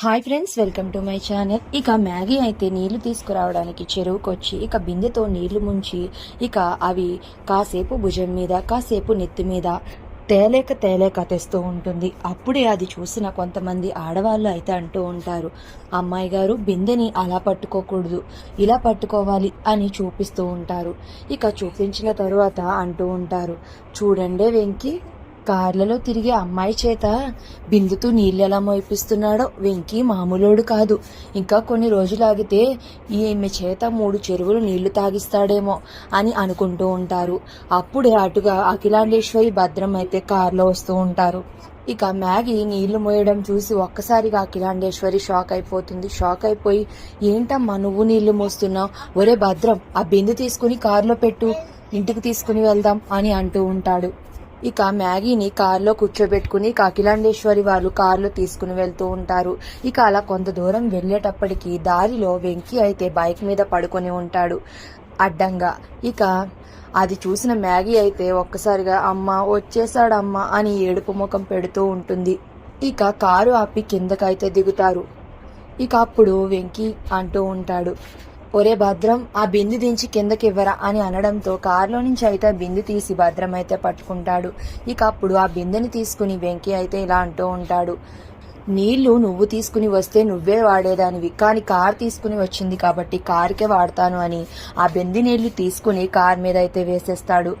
Hi friends welcome to my channel ఇక Maggi అయితే నీళ్ళు తీసుకురావడానికి చెరువుకొచ్చి ఇక బిందెతో నీళ్ళు ముంచి ఇక అవి కాసేపు భుజం మీద కాసేపు నెత్తి మీద తేలేక తేలేక తెస్తూ ఉంటుంది. అప్పుడే అది చూసిన కొంతమంది ఆడవాళ్ళు అయితే అంటూ ఉంటారు అమ్మాయి గారు బిందెని అలా పట్టుకోకూడదు ఇలా పట్టుకోవాలి అని చూపిస్తూ ఉంటారు. ఇక చూపించిన తరువాత అంటూ ఉంటారు చూడండి వెంకి కార్లలో తిరిగే అమ్మాయి చేత బిందుతూ నీళ్ళు ఎలా మోయిపిస్తున్నాడో వెంకీ మామూలోడు కాదు. ఇంకా కొన్ని రోజులు ఆగితే ఈమె చేత మూడు చెరువులు నీళ్ళు తాగిస్తాడేమో అని అనుకుంటూ ఉంటారు. అప్పుడే అటుగా అఖిలాండేశ్వరి భద్రం అయితే కారులో వస్తూ ఉంటారు. ఇక మ్యాగీ నీళ్ళు మోయడం చూసి ఒక్కసారిగా అఖిలాండేశ్వరి షాక్ అయిపోతుంది. షాక్ అయిపోయి ఏంటమ్మా నువ్వు నీళ్ళు మోస్తున్నావు? ఒరే భద్రం ఆ బిందు తీసుకుని కారులో పెట్టు ఇంటికి తీసుకుని వెళ్దాం అని అంటూ ఉంటాడు. ఇక మ్యాగీని కారులో కూర్చోబెట్టుకుని కాకిలాండేశ్వరి వారు వాళ్ళు కారులో తీసుకుని వెళ్తూ ఉంటారు. ఇక అలా కొంత దూరం వెళ్ళేటప్పటికి దారిలో వెంకీ అయితే బైక్ మీద పడుకొని ఉంటాడు. అడ్డంగా ఇక అది చూసిన మ్యాగీ అయితే ఒక్కసారిగా అమ్మ వచ్చేసాడమ్మా అని ఏడుపు ముఖం పెడుతూ ఉంటుంది. ఇక కారు ఆపి కిందకైతే దిగుతారు. ఇక అప్పుడు వెంకీ అంటూ ఉంటాడు. ఒరే భద్రం ఆ బింది దించి కిందకి ఇవ్వరా అని అనడంతో కారులో నుంచి అయితే ఆ బింది తీసి భద్రం అయితే పట్టుకుంటాడు. ఇక అప్పుడు ఆ బిందెని తీసుకుని వెంకీ అయితే ఇలా అంటూ ఉంటాడు. నీళ్ళు నువ్వు తీసుకుని వస్తే నువ్వే వాడేదానివి కానీ కార్ తీసుకుని వచ్చింది కాబట్టి కారుకే వాడతాను అని ఆ బెంది నీళ్ళు తీసుకుని కార్ మీద అయితే వేసేస్తాడు.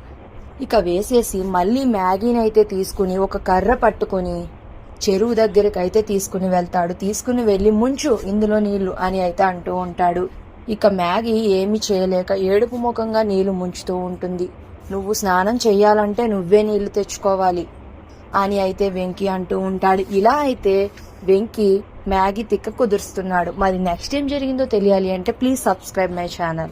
ఇక వేసేసి మళ్ళీ మ్యాగీని అయితే తీసుకుని ఒక కర్ర పట్టుకొని చెరువు దగ్గరికి అయితే తీసుకుని వెళ్తాడు. తీసుకుని వెళ్ళి ముంచు ఇందులో నీళ్ళు అని అయితే అంటూ ఉంటాడు. ఇక మ్యాగీ ఏమి చేయలేక ఏడుపు ముఖంగా నీళ్ళు ముంచుతూ ఉంటుంది. నువ్వు స్నానం చెయ్యాలంటే నువ్వే నీళ్ళు తెచ్చుకోవాలి అని అయితే వెంకీ అంటూ ఉంటాడు. ఇలా అయితే వెంకీ మ్యాగీ తిక్క కుదురుస్తున్నాడు. మరి నెక్స్ట్ ఏం జరిగిందో తెలియాలి అంటే ప్లీజ్ సబ్స్క్రైబ్ మై ఛానల్.